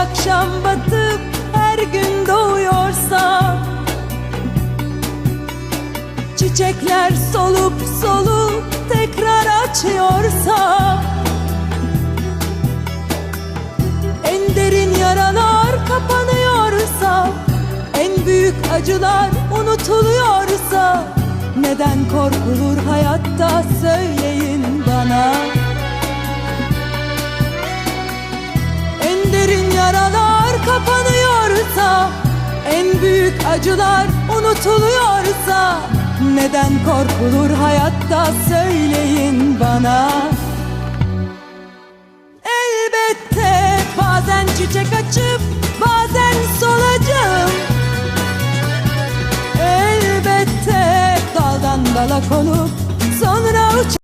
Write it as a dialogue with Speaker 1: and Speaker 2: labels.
Speaker 1: akşam batıp her gün doğuyorsa Çiçekler solup solup tekrar açıyorsa En derin yaralar kapanıyorsa En büyük acılar unutuluyorsa Neden korkulur hayatta söyleyin bana yaralar kapanıyorsa En büyük acılar unutuluyorsa Neden korkulur hayatta söyleyin bana. Elbette bazen çiçek açıp bazen solacağım Elbette daldan dala konup